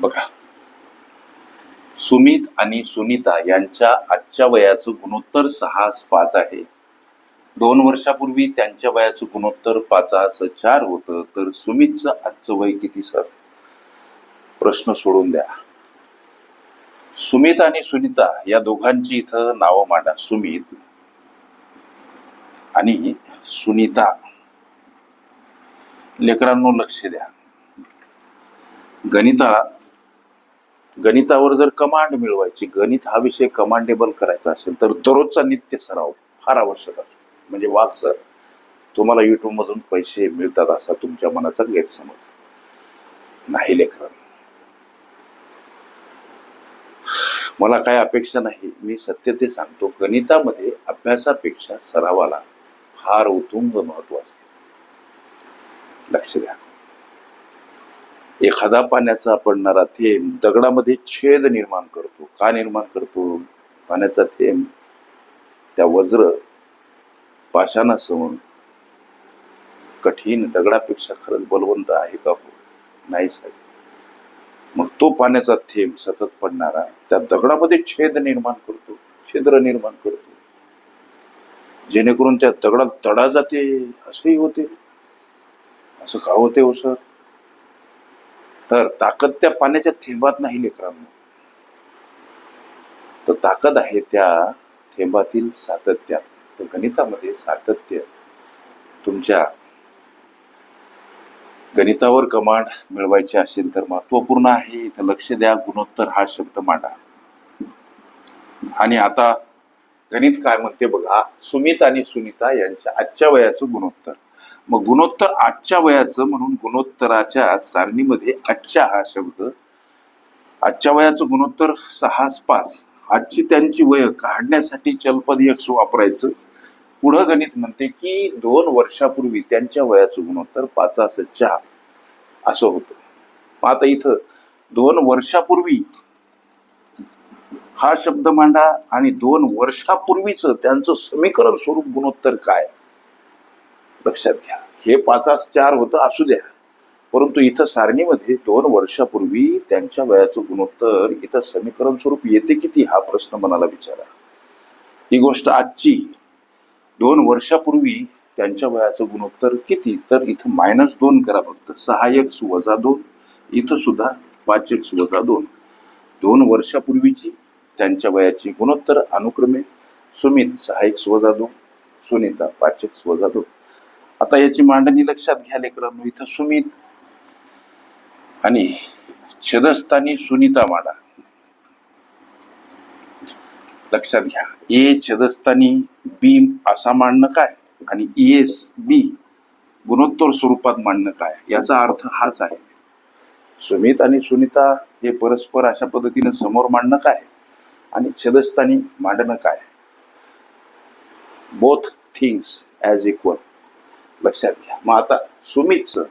बघा. सुमित आणि सुनीता यांच्या आजच्या वयाचं गुणोत्तर सहा पाच आहे. दोन वर्षापूर्वी त्यांच्या वयाचं गुणोत्तर पाचास चार होतं तर सुमितचं आजचं वय किती सर? प्रश्न सोडून द्या. सुमित आणि सुनीता या दोघांची इथं नावं मांडा. सुमित आणि सुनीता. लेकरांनो लक्ष द्या. गणिता गणितावर जर कमांड मिळवायची गणित हा विषय कमांडेबल करायचा असेल तर दररोजचा नित्य सराव फार आवश्यक असतो म्हणजे वाघ सर तुम्हाला युट्यूबमधून पैसे मिळतात असा तुमच्या मनाचा गैरसमज. नाही लेखन मला काय अपेक्षा नाही. मी सत्य ते सांगतो. गणितामध्ये अभ्यासापेक्षा सरावाला फार उतुंग महत्त्व असते. लक्ष द्या. एखादा पाण्याचा पडणारा थेंब दगडामध्ये छेद निर्माण करतो. का निर्माण करतो? पाण्याचा थेंब. त्या वज्र पाषाणासमोर कठीण दगडापेक्षा खरंच बलवंत आहे का हो? नाही साहेब. मग तो पाण्याचा थेंब सतत पडणारा त्या दगडामध्ये छेद निर्माण करतो छिद्र निर्माण करतो. जेणेकरून त्या दगडात तडा जाते असंही होते. असं का होते हो सर? तर ताकद त्या पाण्याच्या थेंबात नाही लेकरांनो. तर ताकद आहे त्या थेंबातील सातत्यात तर गणितामध्ये सातत्य तुमच्या गणितावर कमांड मिळवायची असेल तर महत्त्वपूर्ण आहे. इथं लक्ष द्या गुणोत्तर हा शब्द मांडा. आणि आता गणित काय म्हणते बघा? सुमित आणि सुनीता यांच्या आजच्या वयाचं गुणोत्तर. मग गुणोत्तर आजच्या वयाचं म्हणून गुणोत्तराच्या सारणीमध्ये आजच्या हा शब्द आजच्या वयाचं गुणोत्तर सहा पाच. आजची त्यांची वय काढण्यासाठी चलपद यक्ष वापरायचं. पुढं गणित म्हणते की दोन वर्षापूर्वी त्यांच्या वयाचं गुणोत्तर पाचास चार. असं होतं. मग आता इथं दोन वर्षापूर्वी हा शब्द मांडा आणि दोन वर्षापूर्वीच त्यांचं समीकरण स्वरूप गुणोत्तर काय? लक्षात घ्या. हे पाचास चार होतं असू द्या. परंतु इथं सारणीमध्ये दोन वर्षापूर्वी त्यांच्या वयाचं गुणोत्तर इथं समीकरण स्वरूप येते किती हा प्रश्न मनाला विचारा. ही गोष्ट आजची. दोन वर्षापूर्वी त्यांच्या वयाचं गुणोत्तर किती? तर इथं मायनस दोन करा फक्त. सहा एक्स वजा दोन. इथं सुद्धा पाच एक्स वजा दोन. दोन वर्षापूर्वीची त्यांच्या वयाची गुणोत्तर अनुक्रमे सुमित सहा एक्स वजा दोन सुनीता पाच एक्स वजा दोन. आता याची मांडणी लक्षात घ्या लेकरांनो इथं सुमित आणि छेदस्थानी सुनीता मांडा. लक्षात घ्या ए छेदस्थानी बी असा मांडणं काय? आणि एस बी गुणोत्तर स्वरूपात मांडणं काय? याचा अर्थ हाच आहे. सुमित आणि सुनीता हे परस्पर अशा पद्धतीने समोर मांडणं काय? आणि छेदस्थानी मांडणं काय? बोथ थिंग्स ॲज इक्वल लक्षात घ्या. मग आता सुमितचं.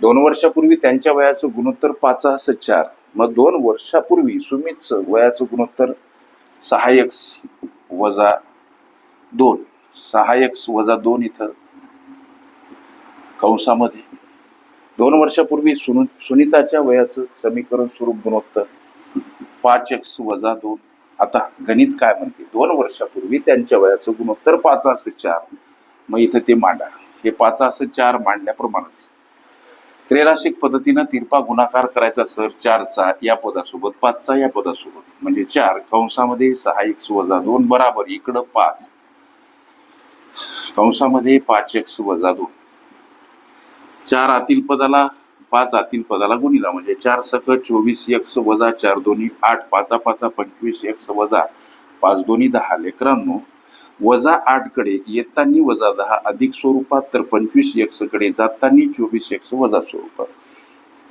दोन वर्षापूर्वी त्यांच्या वयाचं गुणोत्तर पाच चार. मग दोन वर्षापूर्वी सुमितचं वयाचं गुणोत्तर सहाय्यक वजा दोन. सहाय्यक वजा दोन इथं कंसामध्ये. दोन वर्षापूर्वी सुनु सुनीताच्या वयाचं समीकरण स्वरूप गुणोत्तर पाच एक्स वजा दोन. आता गणित काय म्हणते? दोन वर्षापूर्वी त्यांच्या वयाचं गुणोत्तर पाच चार. मग इथं ते मांडा. हे पाच असं चार मांडल्याप्रमाणेच. त्रैराशिक पद्धतीनं तिरपा गुणाकार करायचा सर चारचा या पदासोबत पाचचा या पदासोबत. म्हणजे चार कंसामध्ये सहा एक्स वजा दोन बराबर इकडं पाच. कंसामध्ये पाच एक्स वजा दोन. चार आतील पदाला पाच आतील पदाला गुणिला. म्हणजे चार सकट चोवीस एक्स वजा चार दोन्ही आठ पाचा पाचा पंचवीस एक्स वजा पाच दोन्ही दहा लेकरांनो. वजा आठकडे येताना वजा दहा अधिक स्वरूपात तर पंचवीस एकसकडे जाताना चोवीस एकस वजा स्वरूपात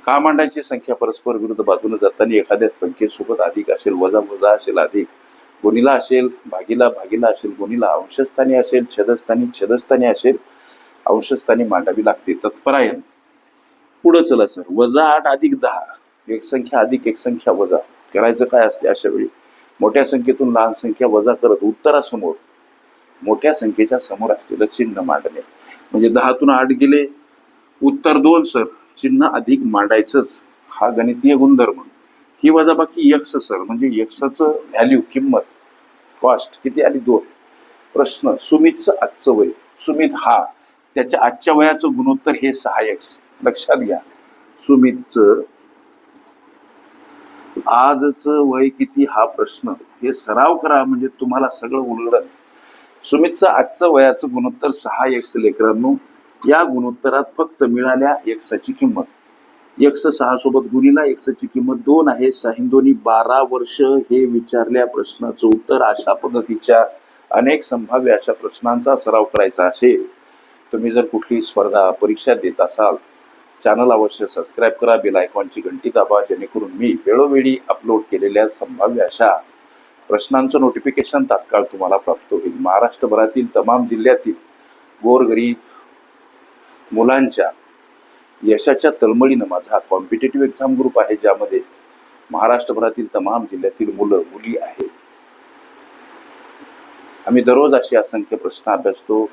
का मांडायची संख्या परस्पर विरुद्ध बाजूने जाताना एखाद्या संख्येसोबत अधिक असेल वजा वजा असेल अधिक. गुणीला असेल भागीला भागीला असेल गुणीला अंशस्थानी असेल छदस्थानी छदस्थानी असेल अंशस्थानी मांडावी लागते तत्परायण. पुढं चला सर वजा आठ अधिक दहा एक संख्या अधिक एक संख्या वजा. करायचं काय असते अशा वेळी? मोठ्या संख्येतून लहान संख्या वजा करत उत्तरासमोर मोठ्या संख्येच्या समोर असलेलं चिन्ह मांडणे. म्हणजे दहातून आठ गेले उत्तर दोन सर. चिन्ह अधिक मांडायचंच. हा गणितीय गुणधर्म. ही वजाबाकी यक्ष सर. म्हणजे यक्षाचं व्हॅल्यू किंमत कॉस्ट किती आली दोन? प्रश्न सुमितचं आजचं वय. सुमित हा. त्याच्या आजच्या वयाचं गुणोत्तर हे सहा लक्षात घ्या. सुमितचं आजचं वय किती? हा प्रश्न. हे सराव करा. म्हणजे तुम्हाला सगळं उलगडत सुमितचं आजचं वयाचं गुणोत्तर सहा एक्स लेकरांनो या गुणोत्तरात फक्त मिळाल्या एक्साची किंमत. एक्स सहा सोबत गुणीला एक्सची किंमत दोन आहे. साहिंदोनी बारा वर्ष हे विचारल्या प्रश्नाचं उत्तर अशा पद्धतीच्या अनेक संभाव्य अशा प्रश्नांचा सराव करायचा असेल तुम्ही जर कुठली स्पर्धा परीक्षा देत असाल चॅनल अवश्य सबस्क्राईब करा बेल आयकॉनची घंटी दाबा जेणेकरून मी वेळोवेळी अपलोड केलेल्या संभाव्य अशा प्रश्नांचं नोटिफिकेशन तात्काळ तुम्हाला प्राप्त होईल. महाराष्ट्रभरातील तमाम जिल्ह्यातील गोरगरीब मुलांच्या यशाच्या तळमळीनं माझा कॉम्पिटेटिव्ह एक्झाम ग्रुप आहे ज्यामध्ये महाराष्ट्रभरातील तमाम जिल्ह्यातील मुलं मुली आहेत. आम्ही दररोज असे असंख्य प्रश्न अभ्यासतो.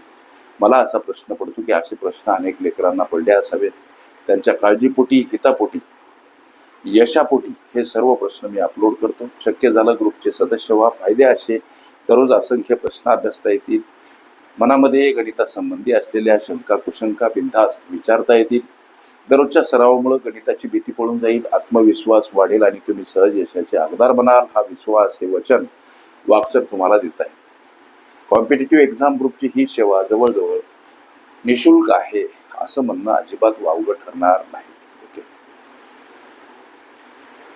मला असा प्रश्न पडतो की असे प्रश्न अनेक लेकरांना पडले असावेत. त्यांच्या काळजीपोटी हितापोटी यशापोटी हे सर्व प्रश्न मी अपलोड करतो. शक्य झालं ग्रुपचे सदस्य व्हा फायदे असे. दररोज असंख्य प्रश्न अभ्यासता येतील. मनामध्ये गणितासंबंधी असलेल्या शंका कुशंका बिनधास्त विचारता येतील. दररोजच्या सरावामुळे गणिताची भीती पळून जाईल. आत्मविश्वास वाढेल आणि तुम्ही सहज यशाचे आमदार बनाल. हा विश्वास हे वचन वाक्सर तुम्हाला देत आहे. कॉम्पिटेटिव्ह एक्झाम ग्रुपची ही सेवा जवळजवळ निशुल्क आहे असं म्हणणं अजिबात वावगं ठरणार नाही.